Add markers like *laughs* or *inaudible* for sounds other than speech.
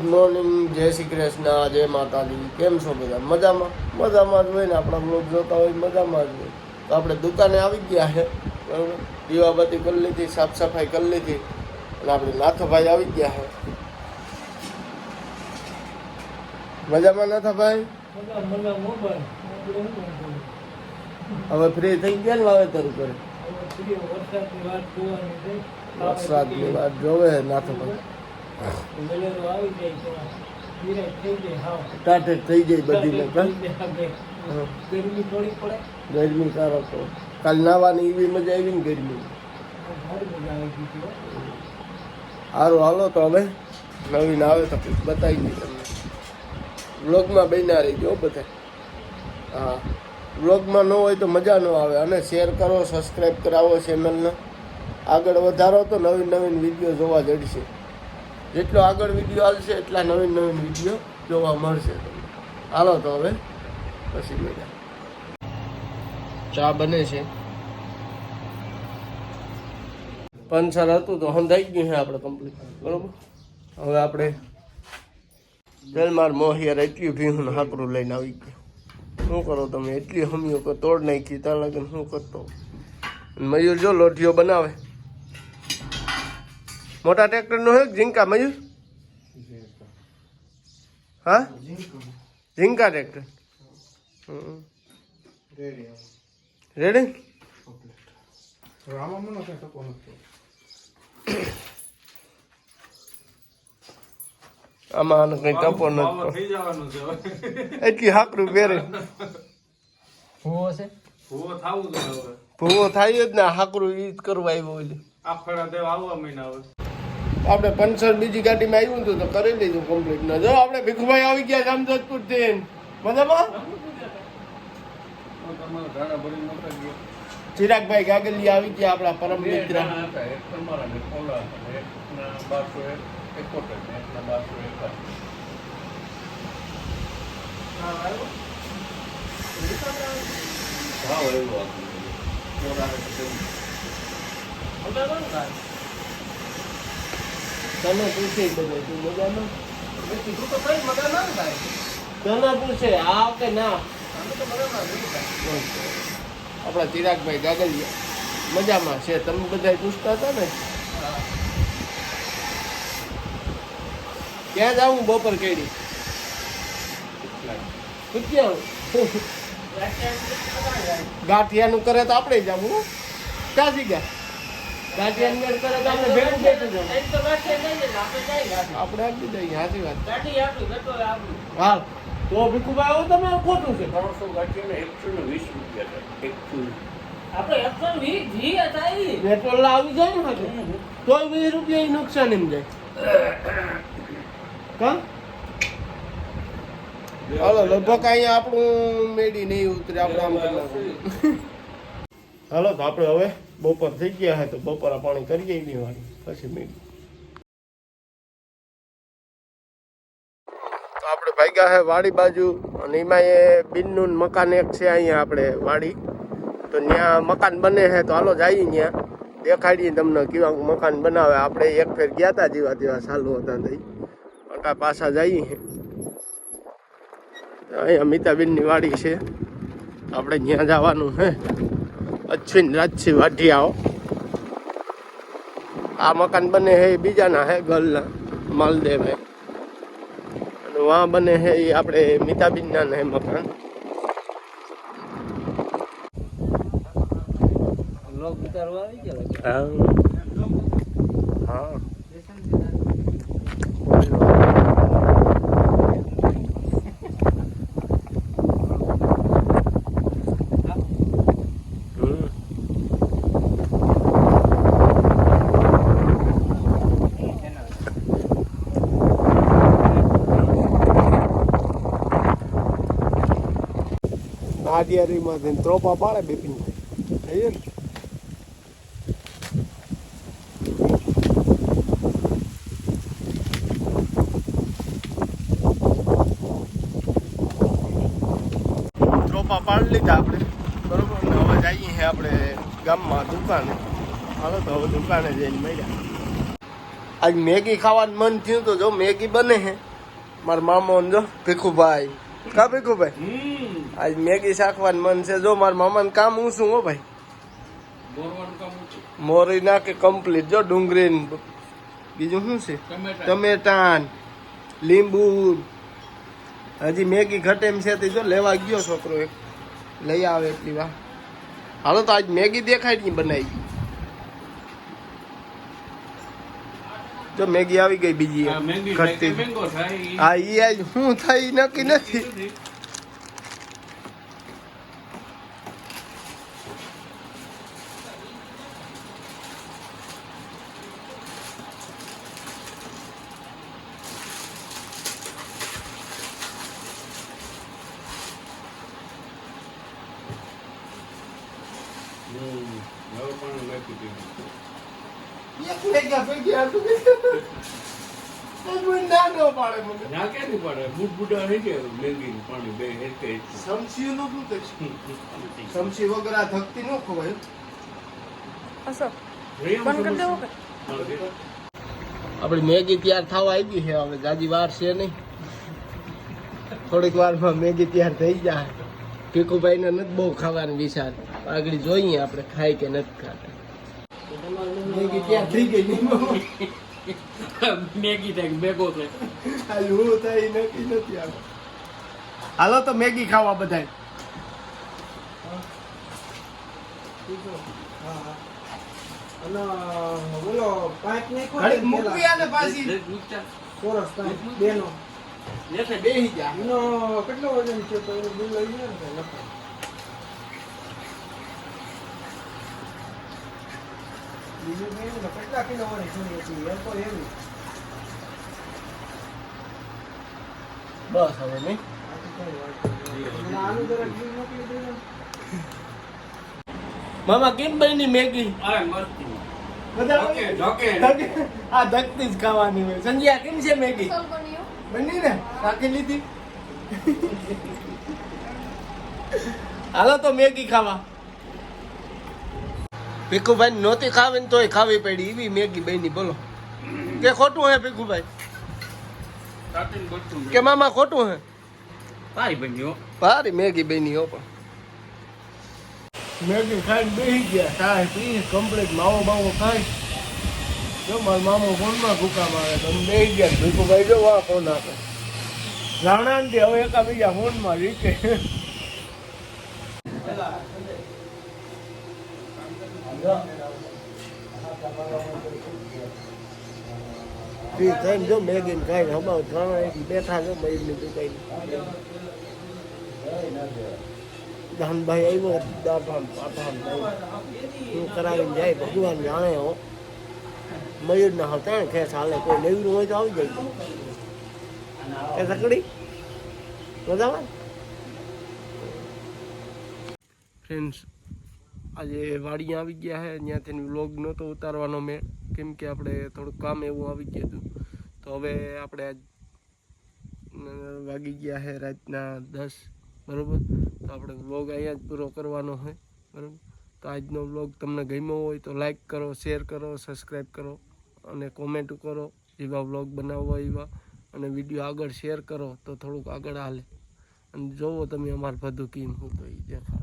Good morning જય શ્રી કૃષ્ણ જય માતાજી કેમ છો બધા? મજામાં? મજામાં જ હોય ને આપણા બ્લોગ જોતા હોય મજામાં જ હોય. તો આપણે દુકાને આવી ગયા છે બરાબર? દીવાબત્તી કરી લીધી સાફ સફાઈ કરી લીધી અને આપણે નાથોભાઈ આવી ગયા છે મજામાં નાથાભાઈ? હવે ફ્રી થઈ ગયા ને વાવેતર ઉપર? વરસાદની વાત જોવે નાથોભાઈ. થઈ જાય બધી. ગરમી થોડી પડે. ગરમી સારો તો. કાલ નાવાની એવી મજા આવી ને ગરમી. સારી હાલો તો હવે. નવીન આવે તો બતાવી દઈએ તમને. બ્લોગમાં બન્યા રહી ગયો બધા. હા. બ્લોગમાં ન હોય તો મજા ન આવે. અને શેર કરો સબસ્ક્રાઈબ કરાવો ચેનલને. આગળ વધારો તો નવીન નવીન વીડિયો જોવા જડશે. જેટલો આગળ વીડિયો આવશે એટલા નવીન નવીન વીડિયો જોવા મળશે તમને. હાલો તો હવે, પછી મજા ચા બને છે. પંચર હતું તો હંધાઈ ગયું છે આપણે કમ્પ્લીટ બરોબર? હવે આપણે જલમાર મોહિયાર એટલી ભીહું હાકરું લઈને આવી ગયું. શું કરો તમે? એટલી હમીઓ તોડ નાખી, ત્યાં લગન શું કરતો? મયુર જો લોઢીઓ બનાવે. મોટા ટ્રેક્ટરનો હે કે ઝીંકા મયુર? હા? ઝીંકા ટ્રેક્ટર. રેડી આમાં કઈ તપો નથી એટલી હાકરું પહેરે. ભૂવો છે? ભૂવો થાય જ ને હાકરું ઈ જ કરવા આવ્યો એટલે આપણે પંચર બીજી ગાડીમાં આવ્યું હતું તો કરી લીધું કમ્પ્લીટ ન જો આપણે ભીખુભાઈ આવી ગયા જામજોધપુરથી. મજામાં? ચિરાગભાઈ ગાગલી આવી ગયા આપણા પરમ મિત્ર. તને પૂછે બધા. તું મજામાં? તને પૂછે આ કે ના? આપણા ચિરાગભાઈ ગાગલિયા મજામાં છે. તમે બધા પૂછતા હતા ને? ક્યાં જાવું બપોર કેડી ગાંઠિયાનું કરે તો આપણે જાવું જઈ ગયા? ગાંઠિયાનું મેળ કરે તો આપણે ભેગું ભેગું જવું આપણે આપી દઈએ સાચી વાત. હા. તો ભીખુભાઈ આવું તમે ખોટું છે? પેટ્રોલ આવી જાય ને તોય વીસ રૂપિયા નુકસાન એમ જાય. કા? હાલો લગભગ અહીંયા આપણું મેડી નહીં ઉતરે આપણે આમ કરી. હાલો તો આપણે હવે બપોર થઈ ગયા હે તો બપોરા પાણી કરીએ વાળી પછી મેં આપણે ભાગ્યા હે વાડી બાજુ અને એમાં એ બિનનું મકાન એક છે અહીંયા આપણે વાડી. તો ત્યાં મકાન બને છે તો હાલો જઈએ ત્યાં. દેખાડીએ તમને કેવા મકાન બનાવે. આપણે એક ફેર ગયા હતા જેવા તેવા ચાલુ હતા તઈ. અટા પાછા જઈએ અહીંયા અમિતાબેનની વાડી છે. આપણે ત્યાં જવાનું છે અશ્વિન રાજસિંહ વાઢિયાઓ. આ મકાન બને હે બીજાના હે ગલના માલદેવ અને વहाँ બને હે એ આપણે મિતાબેનના હે મકાન. લોક ઉતારવા આવી ગયા હા. હા. નાડિયારીમાંથી ત્રોપા પાડે બિપિન થઈ ને? લાંબા પાડી લીધા આપણે. બરોબર? ને હવે જઈએ આપણે ગામમાં દુકાને. હાલો તો હવે દુકાને જઈને મળ્યા. આજ મેગી ખાવાનું મન થયું તો જો મેગી બને છે મારા મામો જો ભીખુભાઈ. કા ભીખુભાઈ આજ મેગી શાકવાનું મન છે. જો મારા મામાને કામ હું શું હો ભાઈ. મોરી નાખે કમ્પ્લીટ જો ડુંગળી બીજું શું છે? ટમેટા. લીંબુ. હજી મેગી ઘટે એમ છે તે જો લેવા ગયો છોકરો એક. લઈ આવે એટલી વાર. હાલો તો આજ મેગી દેખાય નહીં બનાવી. જો મેગી આવી ગઈ બીજી. ઘટતી. હા ઈ. આજ શું થાય ઈ નક્કી નથી. એક મેગી ભેગી હાટું કર્યું. એક મિનિટ ના ન પાડે મને સમસી નું શું થશે સમસી વગર આ ધકતી ન ખવાય અશોક બંધ કરી દેવો કે આપણી મેગી તૈયાર થવા આવી છે, હવે જાજી વાર છે નહીં. થોડીક વારમાં મેગી તૈયાર થઈ જાય. ભીખુભાઈને નથી બહુ ખાવાનું વિચાર. આગળ જોઈએ આપણે ખાય કે નથી ખાતા. મેગી તૈયાર થઈ ગઈ? મેગી *laughs* થાય ભેગો થાય? ખાલી હું થાય નક્કી નથી આવે. હાલો તો મેગી ખાવા બધાય. બોલો પાંચ પાછી. બેનો. કેટલો વજન છે તો? એનું બિલ લઈ જાય ને બીજું કઈ નહીં, કેટલા કિલો વાળી છોડી હતી એમ તો એવી. બસ હવે નહીં? મામા કેમ બની મેગી? અરે મસ્તી. આ ધકતી જ ખાવાની હોય. સંજ્યા કેમ છે મેગી? બની ને? રાખી લીધી? હાલો તો મેગી ખાવા. ભીખુભાઈ નહોતી ખાવી ને તોય ખાવી પડી. એવી મેગી બની બોલો. કે ખોટું હે ભીખુભાઈ? કે મામા ખોટું હે? સારી બન્યો ભારી મેગી બની હો પણ. મેગી ખાઈને બેસી ગયા ચાય પી કમ્પ્લીટ માવો બાવો ખાઈ. જો મારો મામો ફોનમાં ભૂકા મારે તો અમે બેસી ગયા. ભીખુભાઈ જો વાહ ફોન આપે. રાણાંતી હવે એકાબીજા ફોનમાં રીકે ઠીક થઈને જો મેગી ને ખાઈને હમાવ ત્રણ એક બેઠા છો મયુરની દુકાઈ ધનભાઈ આવ્યો ભાત પાઠાણ હું કરાવીને જાય ભગવાન જાણે હો મયુર ના હતા ને ખેસ હાલે કોઈ લેવું હોય તો આવી જાય કે સકડી બરાબર ફ્રેન્ડ્સ આજે વાડી આવી ગયા છે ત્યાંથી વ્લોગ નહોતો ઉતારવાનો મેં. કેમ કે આપણે થોડુંક કામ એવું આવી ગયું હતું. તો હવે આપણે આજ વાગી ગયા છે રાતના દસ, બરાબર? તો આપણે વ્લોગ અહીંયા જ પૂરો કરવાનો હોય બરાબર? તો આજનો વ્લોગ તમને ગમ્યો હોય તો લાઈક કરો શેર કરો સબસ્ક્રાઈબ કરો અને કોમેન્ટ કરો એવા વ્લોગ બનાવવા એવા. અને વીડિયો આગળ શેર કરો તો થોડુંક આગળ હાલે. અને જોવો તમે અમારે બધું કેમ હું તો એ દેખાડો.